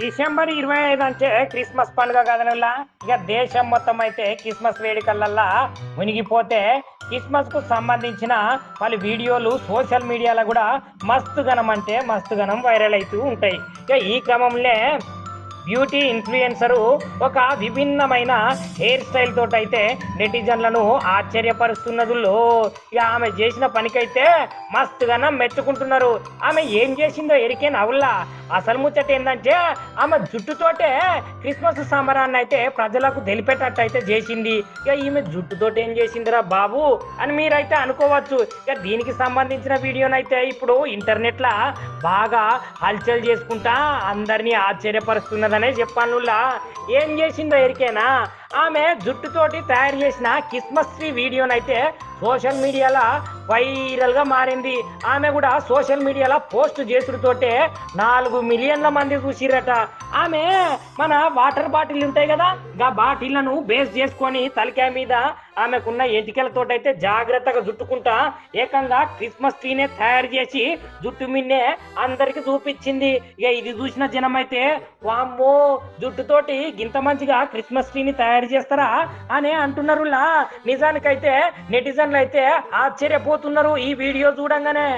December ఇరవై ఐదు అంటే క్రిస్మస్ పండుగ కదనల్లా? ఇక దేశం మొత్తం అయితే క్రిస్మస్ వేడుకలల్లా మునిగిపోతే క్రిస్మస్కు సంబంధించిన పలు వీడియోలు సోషల్ మీడియాలో కూడా మస్తు గనం అంటే మస్తు గనం వైరల్ అవుతూ ఉంటాయి. ఇక ఈ క్రమంలో బ్యూటీ ఇన్ఫ్లుయెన్సరు ఒక విభిన్నమైన హెయిర్ స్టైల్ తోటైతే అయితే నెటిజన్లను ఆశ్చర్యపరుస్తున్నదుల్లో. ఇక ఆమె చేసిన పనికైతే మస్తుగానే మెచ్చుకుంటున్నారు ఆమె ఏం చేసిందో ఎరికే నవ్వులా అసలు ముచ్చట ఏంటంటే ఆమె జుట్టుతోటే క్రిస్మస్ సంబరాన్ని అయితే ప్రజలకు తెలిపేటట్టు అయితే చేసింది. ఇక ఈమె జుట్టుతోటి ఏం చేసిందిరా బాబు అని మీరైతే అనుకోవచ్చు. ఇక దీనికి సంబంధించిన వీడియోనైతే ఇప్పుడు ఇంటర్నెట్లో బాగా హల్చల్ చేసుకుంటా అందరినీ ఆశ్చర్యపరుస్తున్నదనే చెప్పానులా ఏం చేసిందో ఎరికేనా? ఆమె జుట్టుతోటి తయారు చేసిన క్రిస్మస్ ట్రీ వీడియోనైతే సోషల్ మీడియాలో వైరల్గా మారింది. ఆమె కూడా సోషల్ మీడియాలో పోస్ట్ చేసుడుతోటే నాలుగు మిలియన్ల మంది చూసిరట. ఆమె మన వాటర్ బాటిల్ ఉంటాయి కదా ఆ బాటిళ్ళను బేస్ చేసుకొని తలకాయ మీద ఆమెకున్న ఎంటికలతోటైతే జాగ్రత్తగా జుట్టుకుంటా ఏకంగా క్రిస్మస్ ట్రీనే తయారు చేసి జుట్టు మిన్నే అందరికి చూపించింది. ఇక ఇది చూసిన జనం అయితే వామ్మో జుట్టుతోటి గింత మంచిగా క్రిస్మస్ ట్రీని తయారు చేస్తారా అని అంటున్నారులా. నిజానికైతే నెటిజన్లు అయితే ఆశ్చర్యపోతున్నారు ఈ వీడియో చూడంగానే.